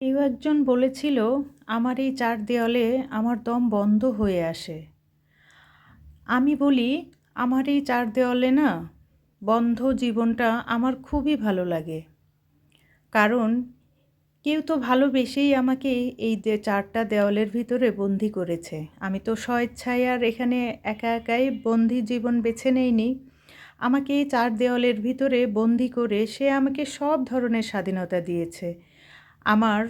কেউ একজন বলেছিল, আমার এই চার দেওয়ালে আমার দম বন্ধ হয়ে আসে। আমি বলি, আমার এই চার দেওয়ালে না, বন্ধ জীবনটা আমার খুবই ভালো লাগে। কারণ কেউ তো ভালোবেসেই আমাকে এই চারটা দেওয়ালের ভিতরে বন্দি করেছে। আমি তো স্বেচ্ছায় আর এখানে একা একাই বন্দি জীবন বেছে নেইনি। আমাকে এই চার দেওয়ালের ভিতরে বন্দি করে সে আমাকে সব ধরনের স্বাধীনতা দিয়েছে। আমার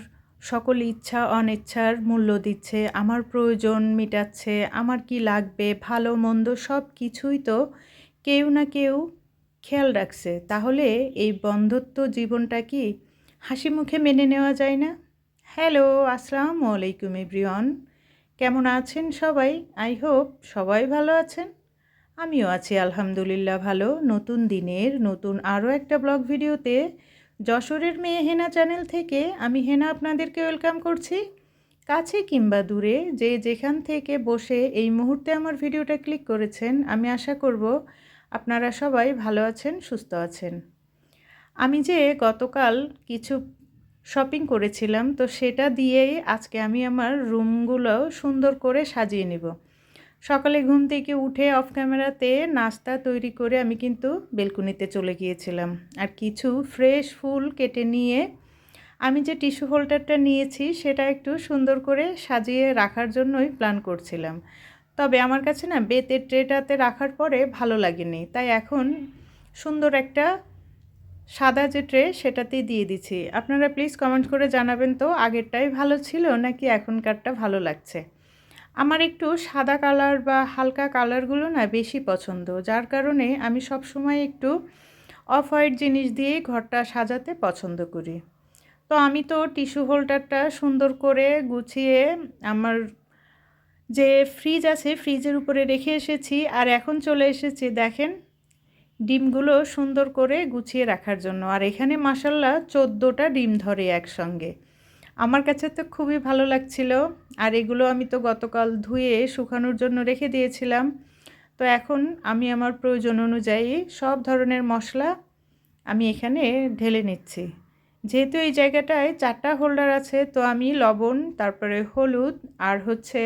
সকল ইচ্ছা অনিচ্ছার মূল্য দিচ্ছে, আমার প্রয়োজন মেটাচ্ছে, আমার কি লাগবে, ভালো, মন্দ সব কিছুই তো কেউ না কেউ খেয়াল রাখছে। তাহলে এই বন্ধত্ব জীবনটা কি হাসি মুখে মেনে নেওয়া যায় না? হ্যালো, আসসালামু আলাইকুম এভরিওয়ান। কেমন আছেন সবাই? আই হোপ সবাই ভালো আছেন। আমিও আছি, আলহামদুলিল্লাহ ভালো। নতুন দিনের, নতুন আরও একটা ব্লগ ভিডিওতে যশোরের মেয়ে হেনা চ্যানেল থেকে আমি হেনা আপনাদেরকে ওয়েলকাম করছি। কাছে কিংবা দূরে যে যেখান থেকে বসে এই মুহূর্তে আমার ভিডিওটা ক্লিক করেছেন, আমি আশা করব আপনারা সবাই ভালো আছেন, সুস্থ আছেন। আমি যে গতকাল কিছু শপিং করেছিলাম, তো সেটা দিয়েই আজকে আমি আমার রুমগুলো সুন্দর করে সাজিয়ে নেব। সকালে ঘুম থেকে উঠে অফ ক্যামেরাতে নাস্তা তৈরি করে আমি কিন্তু বেলকুনিতে চলে গিয়েছিলাম। আর কিছু ফ্রেশ ফুল কেটে নিয়ে আমি যে টিস্যু হোল্ডারটা নিয়েছি, সেটা একটু সুন্দর করে সাজিয়ে রাখার জন্যই প্ল্যান করছিলাম। তবে আমার কাছে না বেতের ট্রেটাতে রাখার পরে ভালো লাগেনি। তাই এখন সুন্দর একটা সাদা যে ট্রে সেটাতেই দিয়ে দিচ্ছি। আপনারা প্লিজ কমেন্ট করে জানাবেন তো, আগেরটাই ভালো ছিল নাকি এখনকারটা ভালো লাগছে? আমার একটু সাদা কালার বা হালকা কালারগুলো না বেশি পছন্দ। যার কারণে আমি সব সময় একটু অফ হোয়াইট জিনিস দিয়ে ঘরটা সাজাতে পছন্দ করি। তো আমি তো টিস্যু হোল্ডারটা সুন্দর করে গুছিয়ে আমার যে ফ্রিজ আছে, ফ্রিজের উপরে রেখে এসেছি আর এখন চলে এসেছি দেখেন ডিমগুলো সুন্দর করে গুছিয়ে রাখার জন্য। আর এখানে মাসাল্লাহ চোদ্দোটা ডিম ধরে একসঙ্গে। আমার কাছে তো খুবই ভালো লাগছিল, আর এগুলো আমি তো গতকাল ধুয়ে শুকানোর জন্য রেখে দিয়েছিলাম। তো এখন আমি আমার প্রয়োজন অনুযায়ী সব ধরনের মশলা আমি এখানে ঢেলে নিচ্ছি। যেহেতু এই জায়গাটায় চারটা হোল্ডার আছে, তো আমি লবণ, তারপরে হলুদ, আর হচ্ছে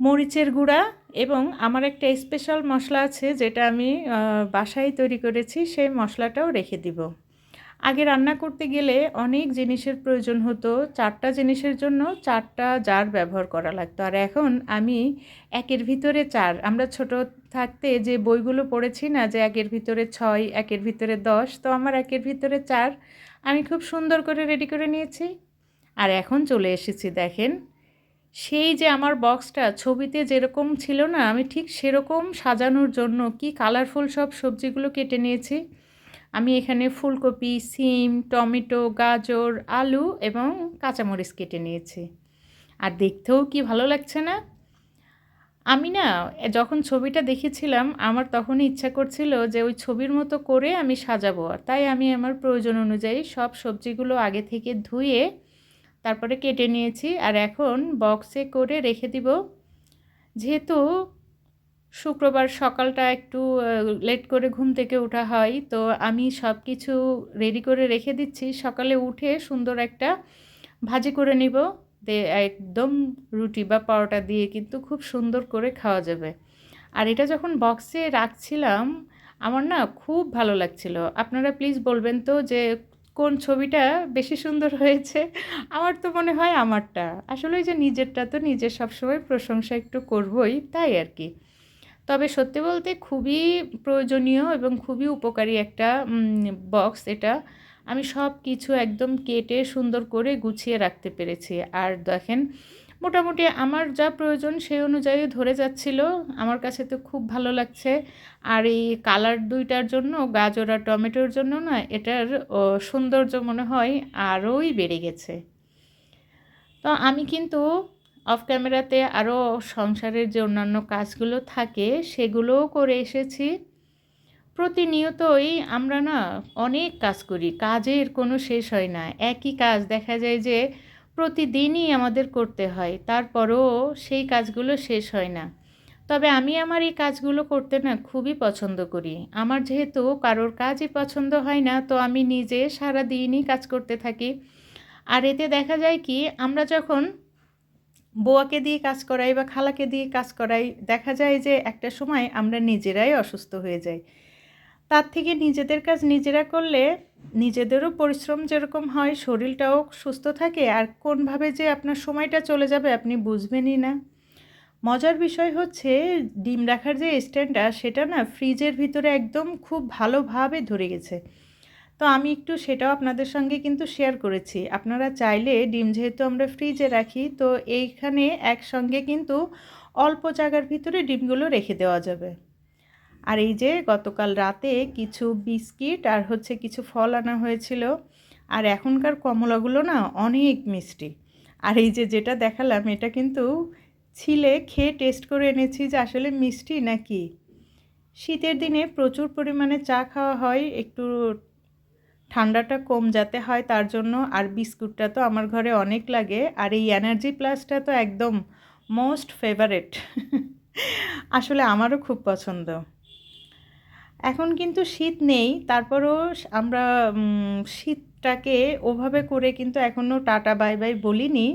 মরিচের গুঁড়া এবং আমার একটা স্পেশাল মশলা আছে যেটা আমি বাসায় তৈরি করেছি, সেই মশলাটাও রেখে দিব। আগে রান্না করতে গেলে অনেক জিনিসের প্রয়োজন হতো, চারটা জিনিসের জন্য চারটা জার ব্যবহার করা লাগতো। আর এখন আমি একের ভিতরে চার। আমরা ছোট থাকতে যে বইগুলো পড়েছি না, যে একের ভিতরে ছয়, একের ভিতরে দশ, তো আমার একের ভিতরে চার আমি খুব সুন্দর করে রেডি করে নিয়েছি। আর এখন চলে এসেছি, দেখেন। সেই যে আমার বক্সটা ছবিতে যেরকম ছিল না, আমি ঠিক সেরকম সাজানোর জন্য কি কালারফুল সব সবজিগুলো কেটে নিয়েছি। আমি এখানে ফুলকপি, সিম, টমেটো, গাজর, আলু এবং কাঁচামরিচ কেটে নিয়েছি। আর দেখতেও কি ভালো লাগছে না? আমি না, যখন ছবিটা দেখেছিলাম, আমার তখনই ইচ্ছা করছিল যে ওই ছবির মতো করে আমি সাজাবো। আর তাই আমি আমার প্রয়োজন অনুযায়ী সব সবজিগুলো আগে থেকে ধুয়ে তারপরে কেটে নিয়েছি। আর এখন বক্সে করে রেখে দিব। যেহেতু শুক্রবার সকালটা একটু লেট করে ঘুম থেকে ওঠা হয়। তো আমি সব কিছু রেডি করে রেখে দিচ্ছি। সকালে উঠে সুন্দর একটা ভাজি করে নিব। দে, একদম রুটি বা পরোটা দিয়ে কিন্তু খুব সুন্দর করে খাওয়া যাবে। আর এটা যখন বক্সে রাখছিলাম, আমার না খুব ভালো লাগছিল। আপনারা প্লিজ বলবেন তো যে, কোন ছবিটা বেশি সুন্দর হয়েছে? আমার তো মনে হয় আমারটা। আসলে যে নিজেরটা তো নিজের সবসময় প্রশংসা একটু করবই, তাই আর কি। তবে সত্যি বলতে খুবই প্রয়োজনীয় এবং খুবই উপকারী একটা বক্স এটা। আমি সব কিছু একদম কেটে সুন্দর করে গুছিয়ে রাখতে পেরেছি। আর দেখেন, মোটামুটি আমার যা প্রয়োজন সেই অনুযায়ী ধরে যাচ্ছিল। আমার কাছে তো খুব ভালো লাগছে। আর এই কালার দুইটার জন্য, গাজর আর টমেটোর জন্য না, এটার সৌন্দর্য মনে হয় আরোই বেড়ে গেছে। তো আমি কিন্তু অফ ক্যামেরাতে আরও সংসারের যে অন্যান্য কাজগুলো থাকে, সেগুলোও করে এসেছি। প্রতিনিয়তই আমরা না অনেক কাজ করি, কাজের কোনো শেষ হয় না। একই কাজ দেখা যায় যে প্রতিদিনই আমাদের করতে হয়, তারপরও সেই কাজগুলো শেষ হয় না। তবে আমি আমার এই কাজগুলো করতে না খুবই পছন্দ করি। আমার যেহেতু কারোর কাজই পছন্দ হয় না, তো আমি নিজে সারা দিনই কাজ করতে থাকি। আর এতে দেখা যায় কি, আমরা যখন বোয়াকে দিয়ে কাজ করাই বা খালাকে দিয়ে কাজ করাই, দেখা যায় যে একটা সময় আমরা নিজেরাই অসুস্থ হয়ে যাই। তার থেকে নিজেদের কাজ নিজেরা করলে নিজেদেরও পরিশ্রম যেরকম হয়, শরীরটাও সুস্থ থাকে। আর কোনভাবে যে আপনার সময়টা চলে যাবে আপনি বুঝবেনই না। মজার বিষয় হচ্ছে ডিম রাখার যে স্ট্যান্ডটা, সেটা না ফ্রিজের ভিতরে একদম খুব ভালোভাবে ধরে গেছে। তো আমি একটু সেটাও আপনাদের সঙ্গে কিন্তু শেয়ার করেছি। আপনারা চাইলে ডিম যেহেতু আমরা ফ্রিজে রাখি, তো এইখানে একসঙ্গে কিন্তু অল্প জায়গার ভিতরে ডিমগুলো রেখে দেওয়া যাবে। আর এই যে গতকাল রাতে কিছু বিস্কিট আর হচ্ছে কিছু ফল আনা হয়েছিল। আর এখনকার কমলাগুলো না অনেক মিষ্টি। আর এই যে যেটা দেখালাম, এটা কিন্তু ছিলে খেয়ে টেস্ট করে এনেছি যে আসলে মিষ্টি নাকি। শীতের দিনে প্রচুর পরিমাণে চা খাওয়া হয়, একটু ঠান্ডাটা কম যাতে হয় তার জন্য আর বিস্কুটটা তো আমার ঘরে অনেক লাগে। আর এই এনার্জি প্লাসটা তো একদম মোস্ট ফেভারেট আসলে আমারও খুব পছন্দ। এখন কিন্তু শীত নেই, তারপরও আমরা শীতটাকে ওভাবে করে কিন্তু এখনও টাটা, বাই বাই বলিনি।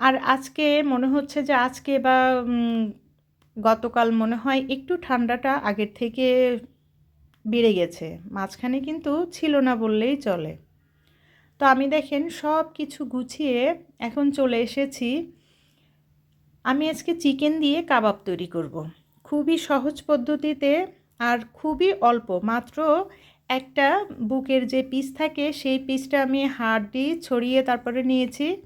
আর আজকে মনে হচ্ছে যে আজকে বা গতকাল মনে হয় একটু ঠান্ডাটা আগের থেকে বেড়ে গেছে। মাঝখানে কিন্তু ছিল না বললেই চলে। তো আমি দেখেন সব কিছু গুছিয়ে এখন চলে এসেছি। আমি আজকে চিকেন দিয়ে কাবাব তৈরি করব। খুবই সহজ পদ্ধতিতে আর খুবই অল্প। মাত্র একটা বুকের যে পিস থাকে, সেই পিসটা আমি হাড়ি ছড়িয়ে তারপরে নিয়েছি।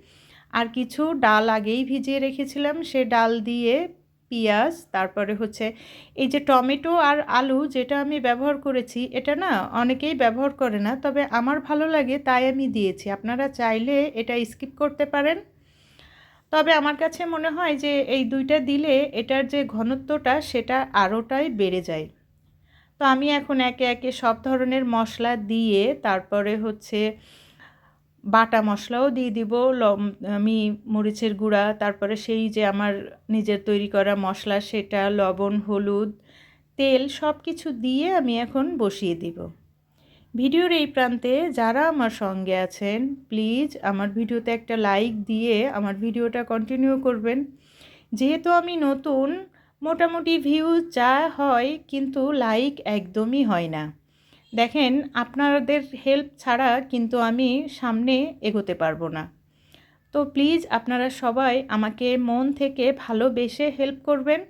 আর কিছু ডাল আগেই ভিজিয়ে রেখেছিলাম। সে ডাল দিয়ে পেঁয়াজ, তারপরে হচ্ছে এই যে টমেটো আর আলু যেটা আমি ব্যবহার করেছি, এটা না অনেকেই ব্যবহার করে না, তবে আমার ভালো লাগে তাই আমি দিয়েছি। আপনারা চাইলে এটা স্কিপ করতে পারেন। তবে আমার কাছে মনে হয় যে এই দুইটা দিলে এটার যে ঘনত্বটা সেটা আরোটাই বেড়ে যায়। তো আমি এখন একে একে সব ধরনের মশলা দিয়ে তারপরে হচ্ছে বাটা মশলাও দিয়ে দিব আমি মরিচের গুঁড়া, তারপরে সেই যে আমার নিজের তৈরি করা মশলা, সেটা, লবণ, হলুদ, তেল সব কিছু দিয়ে আমি এখন বসিয়ে দিব। ভিডিওর এই প্রান্তে যারা আমার সঙ্গে আছেন, প্লিজ আমার ভিডিওতে একটা লাইক দিয়ে আমার ভিডিওটা কন্টিনিউ করবেন। যেহেতু আমি নতুন, মোটামুটি ভিউ যা হয় কিন্তু লাইক একদমই হয় না। দেখেন, আপনাদের হেল্প ছাড়া কিন্তু আমি সামনে এগোতে পারব না। তো প্লিজ আপনারা সবাই আমাকে মন থেকে ভালোবেসে হেল্প করবেন।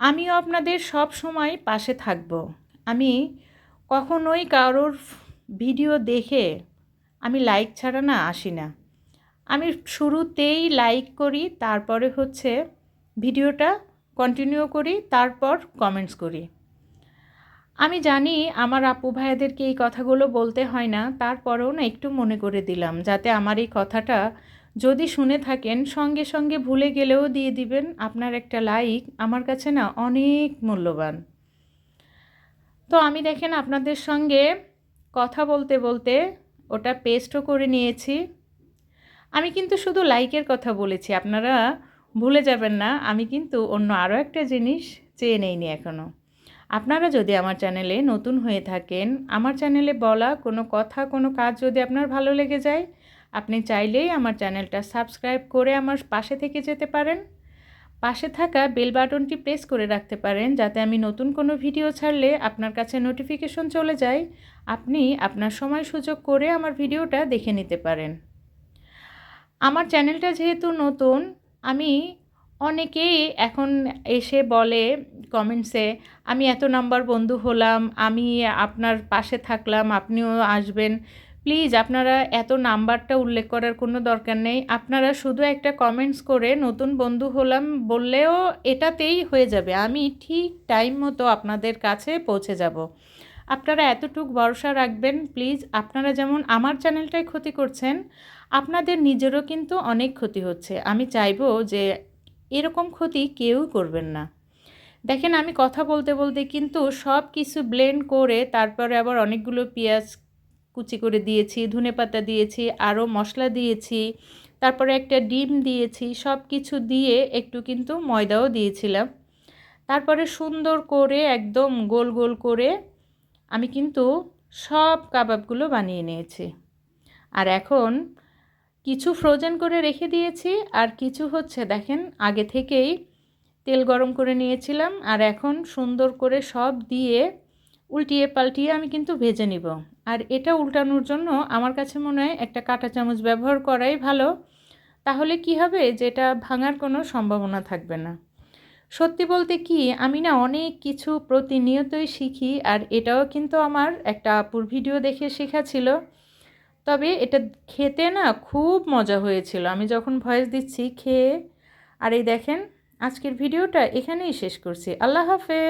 আমিও আপনাদের সব সময় পাশে থাকব। আমি কখনোই কারোর ভিডিও দেখে আমি লাইক ছাড়া না আসি না। আমি শুরুতেই লাইক করি, তারপরে হচ্ছে ভিডিওটা কন্টিনিউ করি, তারপর কমেন্টস করি। আমি জানি আমার আপু ভাইয়াদেরকে এই কথাগুলো বলতে হয় না, তারপরেও না একটু মনে করে দিলাম, যাতে আমার এই কথাটা যদি শুনে থাকেন, সঙ্গে সঙ্গে ভুলে গেলেও দিয়ে দিবেন আপনার একটা লাইক, আমার কাছে না অনেক মূল্যবান। তো আমি দেখেন আপনাদের সঙ্গে কথা বলতে বলতে ওটা পেস্টও করে নিয়েছি। আমি কিন্তু শুধু লাইকের কথা বলেছি, আপনারা ভুলে যাবেন না, আমি কিন্তু অন্য আরও একটা জিনিস চেয়ে নেইনি এখনও আপনারা যদি আমার চ্যানেলে নতুন হয়ে থাকেন, আমার চ্যানেলে বলা কোনো কথা, কোনো কাজ যদি আপনার ভালো লেগে যায়, আপনি চাইলেই আমার চ্যানেলটা সাবস্ক্রাইব করে আমার পাশে থেকে যেতে পারেন। পাশে থাকা বেল বাটনটি প্রেস করে রাখতে পারেন যাতে আমি নতুন কোনো ভিডিও ছাড়লে আপনার কাছে নোটিফিকেশন চলে যায়। আপনি আপনার সময় সুযোগ করে আমার ভিডিওটা দেখে নিতে পারেন। আমার চ্যানেলটা যেহেতু নতুন, আমি অনেকেই এখন এসে বলে কমেন্টসে আমি এত নাম্বার বন্ধু হলাম, আমি আপনার পাশে থাকলাম, আপনিও আসবেন। প্লিজ আপনারা এত নাম্বারটা উল্লেখ করার কোনো দরকার নেই। আপনারা শুধু একটা কমেন্টস করে নতুন বন্ধু হলাম বললেও এটাতেই হয়ে যাবে। আমি ঠিক টাইম মতো আপনাদের কাছে পৌঁছে যাব। আপনারা এতটুক ভরসা রাখবেন। প্লিজ আপনারা যেমন আমার চ্যানেলটাই ক্ষতি করছেন, আপনাদের নিজেরও কিন্তু অনেক ক্ষতি হচ্ছে। আমি চাইব যে এরকম ক্ষতি কেউ করবেন না। দেখেন, আমি কথা বলতে বলতে কিন্তু সব কিছু ব্লেন্ড করে তারপরে আবার অনেকগুলো পেঁয়াজ কুচি করে দিয়েছি, ধনে পাতা দিয়েছি, আরও মশলা দিয়েছি, তারপরে একটা ডিম দিয়েছি, সব কিছু দিয়ে একটু কিন্তু ময়দাও দিয়েছিলাম। তারপরে সুন্দর করে একদম গোল গোল করে আমি কিন্তু সব কাবাবগুলো বানিয়ে নিয়েছি। আর এখন কিছু ফ্রোজেন করে রেখে দিয়েছি, আর কিছু হচ্ছে দেখেন, আগে থেকেই তেল গরম করে নিয়েছিলাম, আর এখন সুন্দর করে সব দিয়ে উল্টিয়ে পাল্টিয়ে আমি কিন্তু ভেজে নিব। আর এটা উল্টানোর জন্য আমার কাছে মনে হয় একটা কাঁটা চামচ ব্যবহার করাই ভালো। তাহলে কি হবে? যেটা ভাঙার কোনো সম্ভাবনা থাকবে না। সত্যি বলতে কি, আমি না অনেক কিছু প্রতিনিয়তই শিখি, আর এটাও কিন্তু আমার একটা আপুর ভিডিও দেখে শেখা ছিল। তবে এটা খেতে না খুব মজা হয়েছিল। আমি যখন ভয়েস দিচ্ছি, খেয়ে, আর এই দেখেন, আজকের ভিডিওটা এখানেই শেষ করছি। আল্লাহ হাফেজ।